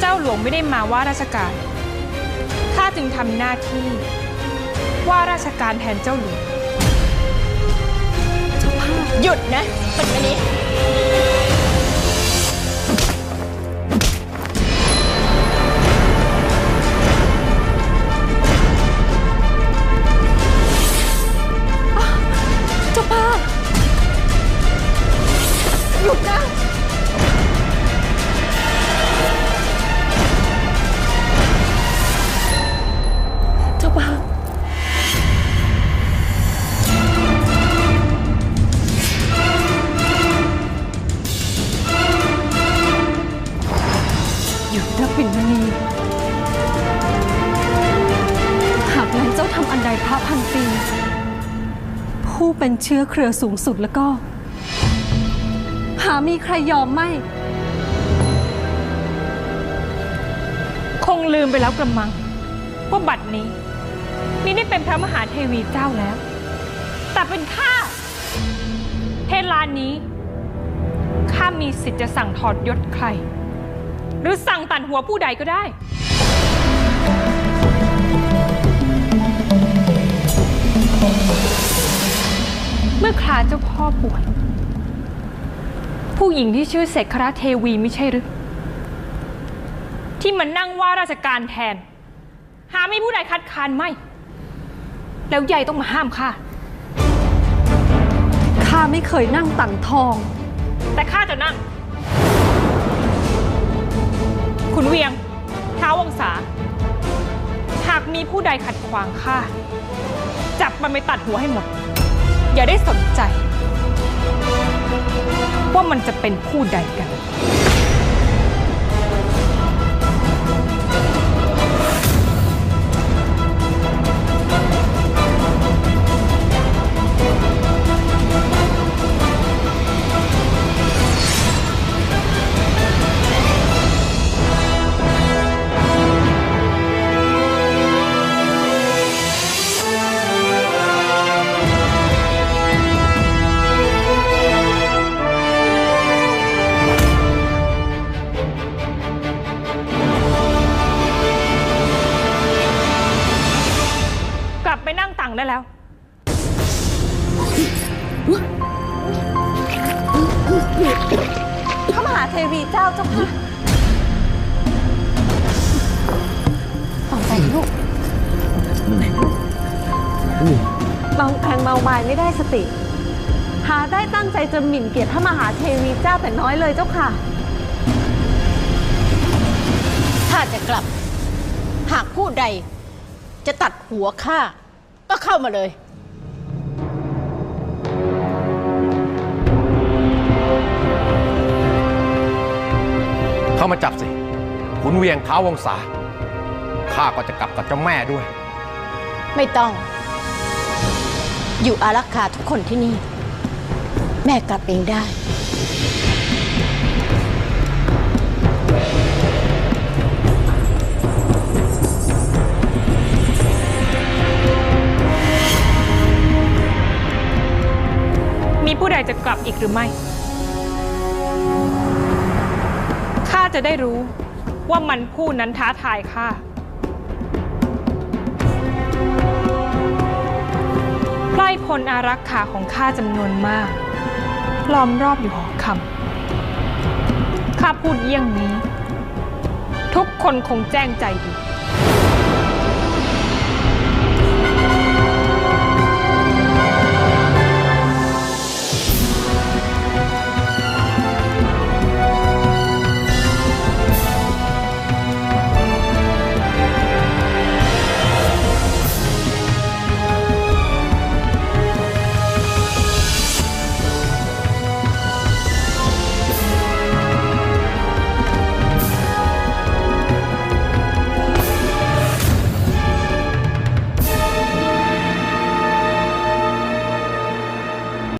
เจ้าหลวงไม่ได้มาว่าราชการข้าจึงทำหน้าที่ ว่าราชการแทนเจ้าหลวงหยุดนะเป็นมานี้เจ้าป้าหยุดนะ หยุดนะปิ่นมณีหากแม้นเจ้าทำอันใดพระพันปีผู้เป็นเชื้อเครือสูงสุดแล้วก็ หามีใครยอมไม่ คงลืมไปแล้วกระมังว่าบัดนี้มิได้เป็นพระมหาเทวีเจ้าแล้ว แต่เป็นข้าเทลานนี้ข้ามีสิทธิ์จะสั่งถอดยศใคร หรือสั่งตัดหัวผู้ใดก็ได้ เมื่อคราเจ้าพ่อป่วย ผู้หญิงที่ชื่อเสกคราเทวีไม่ใช่หรือ ที่มันนั่งว่าราชการแทน หาไม่ผู้ใดคัดค้านไม่ แล้วยายต้องมาห้ามข้าข้าไม่เคยนั่งตั่งทอง แต่ข้าจะนั่ง คุณเวียงท้าววงศาหากมีผู้ใดขัดขวางข้า จับมันไปตัดหัวให้หมด อย่าได้สนใจ ว่ามันจะเป็นผู้ใดกัน พระมหาเทวีเจ้าเจ้าค่ะต่อไปลูกเมาแพงเมาไม้ไม่ได้สติ หาได้ตั้งใจจะหมิ่นเกียรติพระมหาเทวีเจ้าแต่น้อยเลยเจ้าค่ะ ถ้าจะกลับ หากผู้ใดจะตัดหัวข้าก็เข้ามาเลย เข้ามาจับสิขุนเวียงเท้าวงศาข้าก็จะกลับกับเจ้าแม่ด้วย ไม่ต้อง อยู่อารักขาทุกคนที่นี่ แม่กลับเองได้ มีผู้ใดจะกลับอีกหรือไม่ จะได้รู้ว่ามันผู้นั้นท้าทายข้าไพร่พลอารักขาของข้าจำนวนมาก ล้อมรอบอยู่หอคำข้าพูดเยี่ยงนี้ ทุกคนคงแจ้งใจดี